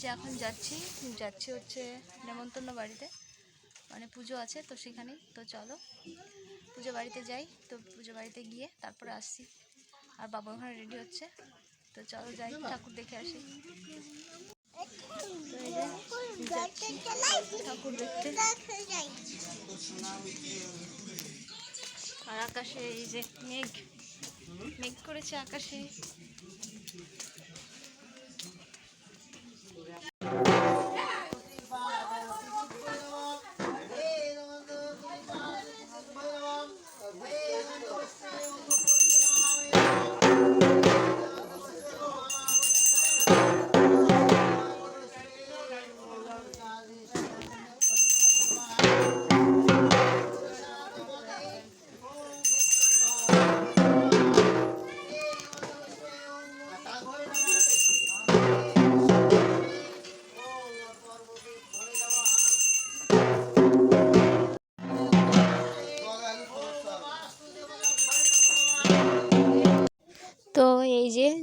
যে এখন যাচ্ছি যাচ্ছি হচ্ছে নেমন্তন্ন বাড়িতে। মানে পুজো আছে তো সেখানেই তো চলো, পুজো বাড়িতে যাই। তো পুজো বাড়িতে গিয়ে তারপরে আসছি। আর বাবা ওখানে রেডি হচ্ছে। তো চলো যাই, ঠাকুর দেখে আসি। ঠাকুর দেখতে। আর আকাশে এই যে মেঘ। মেঘ করেছে আকাশে।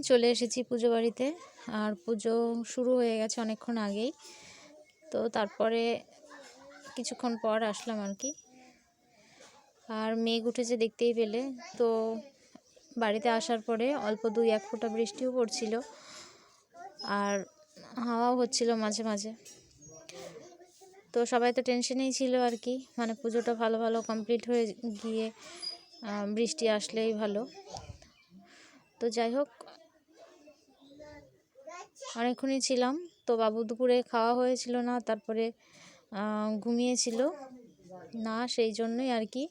চলে এসেছি পুজো বাড়িতে। আর পুজো শুরু হয়ে গেছে অনেকক্ষণ আগেই। তো তারপরে কিছুক্ষণ পর আসলাম আর কি। আর মেঘ উঠেছে দেখতেই পেলে। তো বাড়িতে আসার পরে অল্প দুই এক ফোঁটা বৃষ্টিও পড়ছিল। আর হাওয়াও হচ্ছিল মাঝে মাঝে। তো সবাই তো টেনশনেই ছিল আর কি। মানে পুজোটা ভালো ভালো কমপ্লিট হয়ে গিয়ে বৃষ্টি আসলেই ভালো। তো যাই হোক অনেকক্ষণই ছিলাম। তো বাবু দুপুরে খাওয়া হয়েছিল না, তারপরে ঘুমিয়েছিল। না, সেই জন্যই আর কি।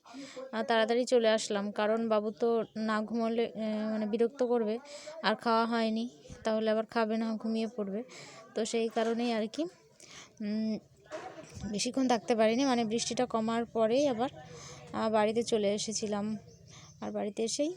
তাড়াতাড়ি চলে আসলাম। কারণ বাবু তো না ঘুমোলে মানে বিরক্ত করবে। আর খাওয়া হয়নি। তাহলে আবার খাবে না, ঘুমিয়ে পড়বে। তো সেই কারণেই আর কি। বেশিক্ষণ থাকতে পারিনি। মানে বৃষ্টিটা কমার পরেই আবার বাড়িতে চলে এসেছিলাম। আর বাড়িতে এসেই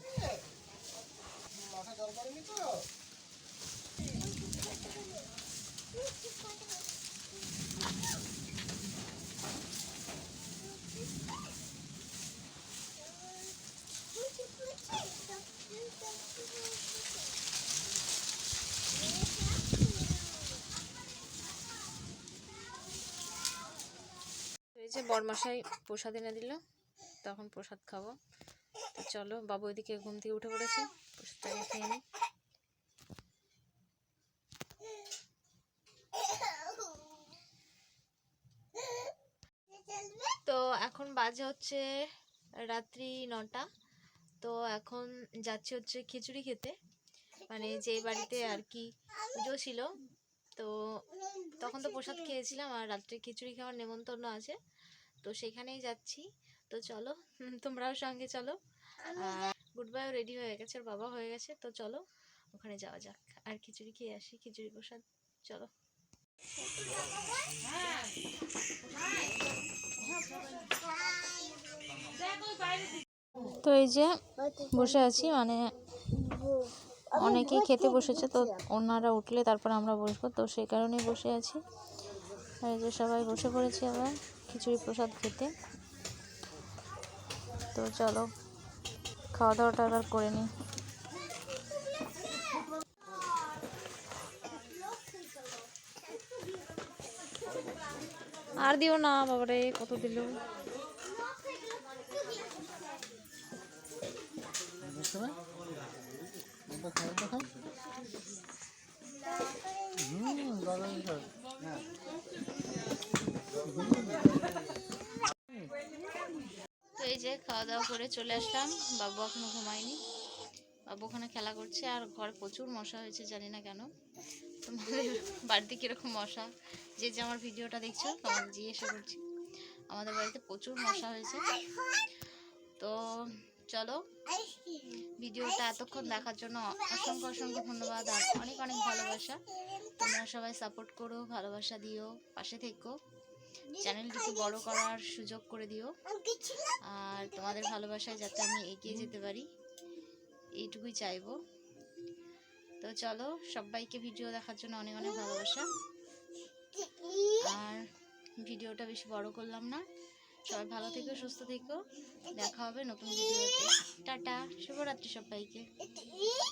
যে বরমাসাই প্রসাদ এনে দিল, তখন প্রসাদ খাব। চলো, বাবু ওইদিকে ঘুম থেকে উঠে পড়েছে, প্রসাদটা খেয়ে নিই তো এখন বাজে হচ্ছে রাত্রি নটা। তো এখন যাচ্ছি হচ্ছে খিচুড়ি খেতে। মানে যে বাড়িতে আর কি পুজো ছিল, তো তখন তো প্রসাদ খেয়েছিলাম আর রাত্রে খিচুড়ি খাওয়ার নেমন্তন্ন আছে। তো সেখানেই যাচ্ছি। তো চলো তোমরাও সঙ্গে চলো। গুড বাইও রেডি হয়ে গেছে, আর বাবা হয়ে গেছে। তো চলো, ওখানে যাওয়া যাক। আর খিচুড়ি খেয়ে আসি, খিচুড়ি প্রসাদ। চলো। তো এই যে বসে আছি মানে অনেকেই খেতে বসেছে, তো ওনারা উঠলে তারপর আমরা বসবো, তো সেই কারণেই বসে আছি। আর এই যে সবাই বসে পড়েছি আবার খিচুড়ি প্রসাদ খেতে। তো চলো, খাওয়া দাওয়াটা এবার করে নিই। আর দিও না, বাবারে, কত দিল? তো এই যে খাওয়া দাওয়া করে চলে আসলাম। বাবু এখনও ঘুমায়নি। বাবু ওখানে খেলা করছে আর ঘরে প্রচুর মশা হয়েছে, জানি না কেন। তোমাদের বাড়িতে কীরকম মশা? যে যে আমার ভিডিওটা দেখছ, তোমাদের জিজ্ঞাসা করছি। আমাদের বাড়িতে প্রচুর মশা হয়েছে। তো চলো ভিডিওটা এতক্ষণ দেখার জন্য অসংখ্য অসংখ্য ধন্যবাদ আর অনেক অনেক ভালোবাসা। তোমরা সবাই সাপোর্ট করো, ভালোবাসা দিও, পাশে থেকো। চ্যানেলটিকে বড় করার সুযোগ করে দিও। আর তোমাদের ভালোবাসায় যাতে আমি এগিয়ে যেতে পারি, এইটুকুই চাইব। তো চলো, সবাইকে ভিডিও দেখার জন্য অনেক অনেক ভালোবাসা। আর ভিডিওটা বেশি বড় করলাম না। সবাই ভালো থেকো সুস্থ থেকো। দেখা হবে নতুন ভিডিওতে। টাটা শুভরাত্রি সবাইকে।